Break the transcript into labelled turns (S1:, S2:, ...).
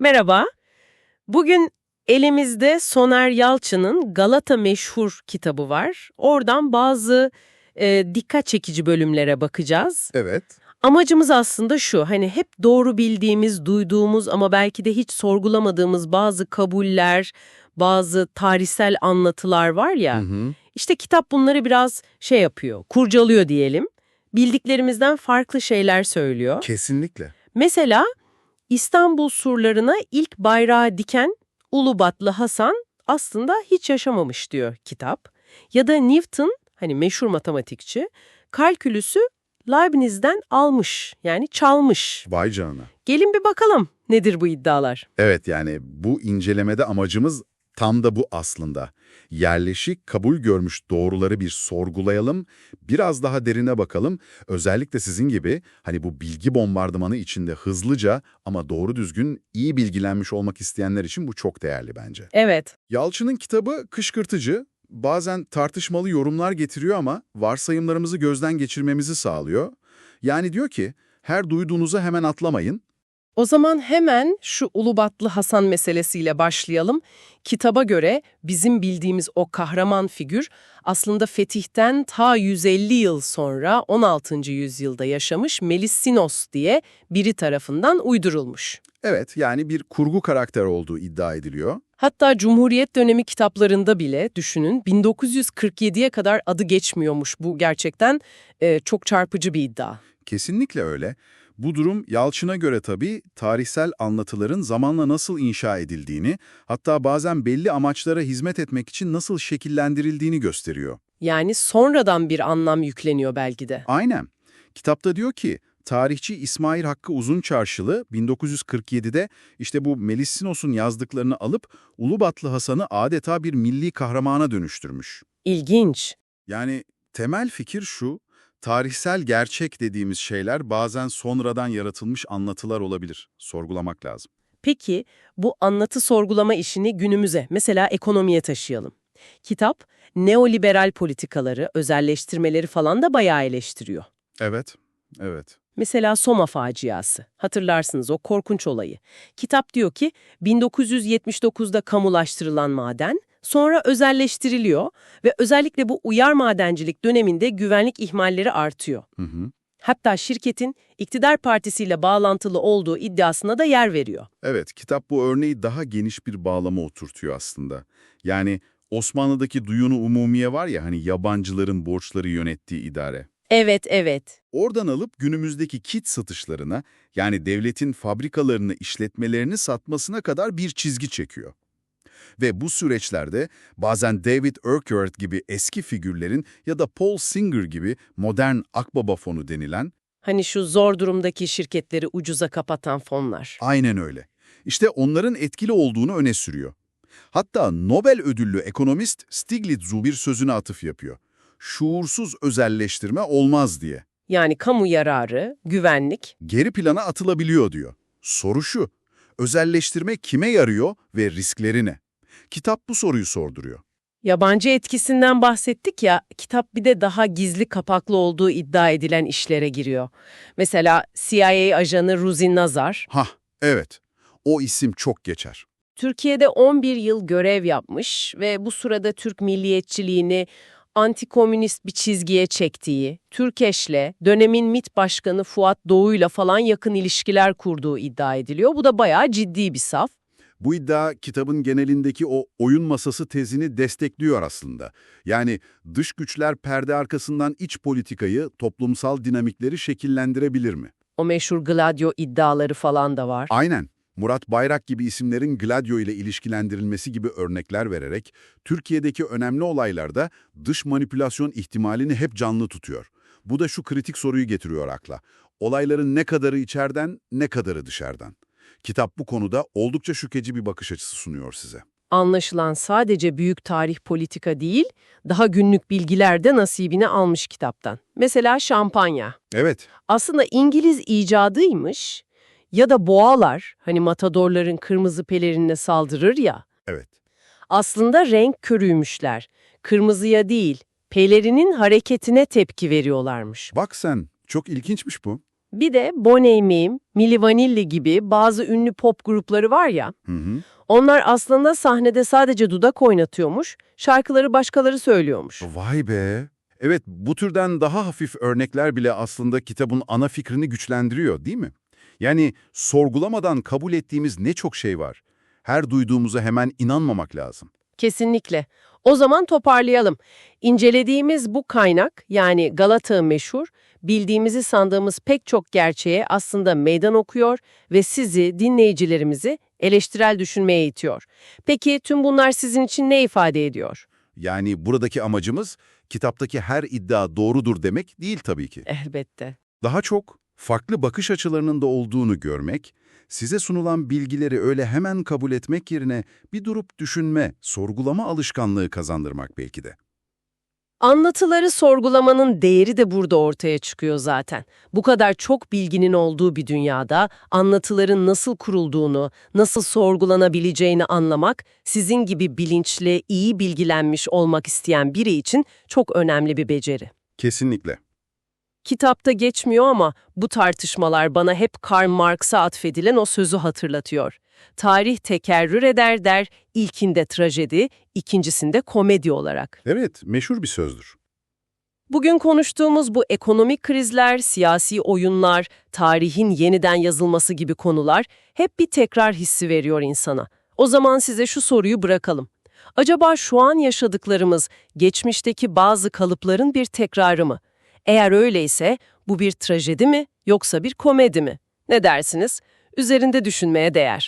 S1: Merhaba. Bugün elimizde Soner Yalçın'ın Galata Meşhur kitabı var. Oradan bazı e, dikkat çekici bölümlere bakacağız.
S2: Evet.
S1: Amacımız aslında şu, hani hep doğru bildiğimiz, duyduğumuz ama belki de hiç sorgulamadığımız bazı kabuller, bazı tarihsel anlatılar var ya.
S2: Hı hı.
S1: İşte kitap bunları biraz şey yapıyor, kurcalıyor diyelim. Bildiklerimizden farklı şeyler söylüyor.
S2: Kesinlikle.
S1: Mesela İstanbul surlarına ilk bayrağı diken Ulubatlı Hasan aslında hiç yaşamamış diyor kitap. Ya da Newton, hani meşhur matematikçi, kalkülüsü Leibniz'den almış yani çalmış.
S2: Vay canına.
S1: Gelin bir bakalım nedir bu iddialar?
S2: Evet yani bu incelemede amacımız tam da bu aslında. Yerleşik kabul görmüş doğruları bir sorgulayalım, biraz daha derine bakalım. Özellikle sizin gibi hani bu bilgi bombardımanı içinde hızlıca ama doğru düzgün iyi bilgilenmiş olmak isteyenler için bu çok değerli bence.
S1: Evet.
S2: Yalçın'ın kitabı kışkırtıcı, bazen tartışmalı yorumlar getiriyor ama varsayımlarımızı gözden geçirmemizi sağlıyor. Yani diyor ki, her duyduğunuza hemen atlamayın,
S1: O zaman hemen şu Ulubatlı Hasan meselesiyle başlayalım. Kitaba göre bizim bildiğimiz o kahraman figür aslında Fetih'ten ta 150 yıl sonra 16. yüzyılda yaşamış Melissinos diye biri tarafından uydurulmuş.
S2: Evet, yani bir kurgu karakter olduğu iddia ediliyor.
S1: Hatta Cumhuriyet dönemi kitaplarında bile düşünün 1947'ye kadar adı geçmiyormuş. Bu gerçekten e, çok çarpıcı bir iddia.
S2: Kesinlikle öyle. Bu durum Yalçın'a göre tabii tarihsel anlatıların zamanla nasıl inşa edildiğini, hatta bazen belli amaçlara hizmet etmek için nasıl şekillendirildiğini gösteriyor.
S1: Yani sonradan bir anlam yükleniyor belki de.
S2: Aynen. Kitapta diyor ki, tarihçi İsmail Hakkı Uzunçarşılı 1947'de işte bu Melissinos'un yazdıklarını alıp Ulubatlı Hasan'ı adeta bir milli kahramana dönüştürmüş.
S1: İlginç.
S2: Yani temel fikir şu, tarihsel gerçek dediğimiz şeyler bazen sonradan yaratılmış anlatılar olabilir. Sorgulamak lazım.
S1: Peki bu anlatı sorgulama işini günümüze, mesela ekonomiye taşıyalım. Kitap, neoliberal politikaları, özelleştirmeleri falan da bayağı eleştiriyor.
S2: Evet, evet.
S1: Mesela Soma faciası. Hatırlarsınız o korkunç olayı. Kitap diyor ki 1979'da kamulaştırılan maden sonra özelleştiriliyor ve özellikle bu uyar madencilik döneminde güvenlik ihmalleri artıyor.
S2: Hı hı.
S1: Hatta şirketin iktidar partisiyle bağlantılı olduğu iddiasına da yer veriyor.
S2: Evet, kitap bu örneği daha geniş bir bağlama oturtuyor aslında. Yani Osmanlı'daki duyunu umumiye var ya hani yabancıların borçları yönettiği idare.
S1: Evet, evet.
S2: Oradan alıp günümüzdeki kit satışlarına yani devletin fabrikalarını, işletmelerini satmasına kadar bir çizgi çekiyor. Ve bu süreçlerde bazen David Urquhart gibi eski figürlerin ya da Paul Singer gibi modern akbaba fonu denilen
S1: Hani şu zor durumdaki şirketleri ucuza kapatan fonlar.
S2: aynen öyle. İşte onların etkili olduğunu öne sürüyor. Hatta Nobel ödüllü ekonomist Stiglitz'u bir sözüne atıf yapıyor. Şuursuz özelleştirme olmaz diye.
S1: Yani kamu yararı, güvenlik,
S2: geri plana atılabiliyor diyor. Soru şu, özelleştirme kime yarıyor ve riskleri ne? Kitap bu soruyu sorduruyor.
S1: Yabancı etkisinden bahsettik ya, kitap bir de daha gizli kapaklı olduğu iddia edilen işlere giriyor. Mesela CIA ajanı Ruzi Nazar,
S2: Hah, evet. O isim çok geçer.
S1: Türkiye'de 11 yıl görev yapmış ve bu sırada Türk milliyetçiliğini antikomünist bir çizgiye çektiği, Türkeş'le, dönemin MİT Başkanı Fuat Doğu'yla falan yakın ilişkiler kurduğu iddia ediliyor. Bu da bayağı ciddi bir saf.
S2: Bu iddia kitabın genelindeki o oyun masası tezini destekliyor aslında. Yani dış güçler perde arkasından iç politikayı, toplumsal dinamikleri şekillendirebilir mi?
S1: O meşhur Gladio iddiaları falan da var.
S2: Aynen. Murat Bayrak gibi isimlerin Gladio ile ilişkilendirilmesi gibi örnekler vererek Türkiye'deki önemli olaylarda dış manipülasyon ihtimalini hep canlı tutuyor. Bu da şu kritik soruyu getiriyor akla. Olayların ne kadarı içeriden, ne kadarı dışarıdan? Kitap bu konuda oldukça şüpheci bir bakış açısı sunuyor size.
S1: Anlaşılan sadece büyük tarih politika değil, daha günlük bilgiler de nasibini almış kitaptan. Mesela şampanya.
S2: Evet,
S1: Aslında İngiliz icadıymış ya da boğalar, hani matadorların kırmızı pelerinine saldırır ya,
S2: evet.
S1: aslında renk körüymüşler. Kırmızıya değil, pelerinin hareketine tepki veriyorlarmış.
S2: Bak sen, çok ilginçmiş bu.
S1: Bir de Boney Mim, Milli Vanilli gibi bazı ünlü pop grupları var ya,
S2: Hı hı.
S1: onlar aslında sahnede sadece dudak oynatıyormuş, şarkıları başkaları söylüyormuş.
S2: Vay be. Evet, bu türden daha hafif örnekler bile aslında kitabın ana fikrini güçlendiriyor, değil mi? Yani sorgulamadan kabul ettiğimiz ne çok şey var. Her duyduğumuza hemen inanmamak lazım.
S1: Kesinlikle. O zaman toparlayalım. İncelediğimiz bu kaynak yani Galata meşhur, bildiğimizi sandığımız pek çok gerçeğe aslında meydan okuyor ve sizi, dinleyicilerimizi eleştirel düşünmeye itiyor. Peki tüm bunlar sizin için ne ifade ediyor?
S2: Yani buradaki amacımız kitaptaki her iddia doğrudur demek değil tabii ki.
S1: Elbette.
S2: Daha çok farklı bakış açılarının da olduğunu görmek, size sunulan bilgileri öyle hemen kabul etmek yerine bir durup düşünme, sorgulama alışkanlığı kazandırmak belki de.
S1: Anlatıları sorgulamanın değeri de burada ortaya çıkıyor zaten. Bu kadar çok bilginin olduğu bir dünyada anlatıların nasıl kurulduğunu, nasıl sorgulanabileceğini anlamak sizin gibi bilinçli, iyi bilgilenmiş olmak isteyen biri için çok önemli bir beceri.
S2: Kesinlikle.
S1: Kitapta geçmiyor ama bu tartışmalar bana hep Karl Marx'a atfedilen o sözü hatırlatıyor. Tarih tekerrür eder der, ilkinde trajedi, ikincisinde komedi olarak.
S2: Evet, meşhur bir sözdür.
S1: Bugün konuştuğumuz bu ekonomik krizler, siyasi oyunlar, tarihin yeniden yazılması gibi konular hep bir tekrar hissi veriyor insana. O zaman size şu soruyu bırakalım. Acaba şu an yaşadıklarımız geçmişteki bazı kalıpların bir tekrarı mı? Eğer öyleyse bu bir trajedi mi yoksa bir komedi mi? Ne dersiniz? Üzerinde düşünmeye değer.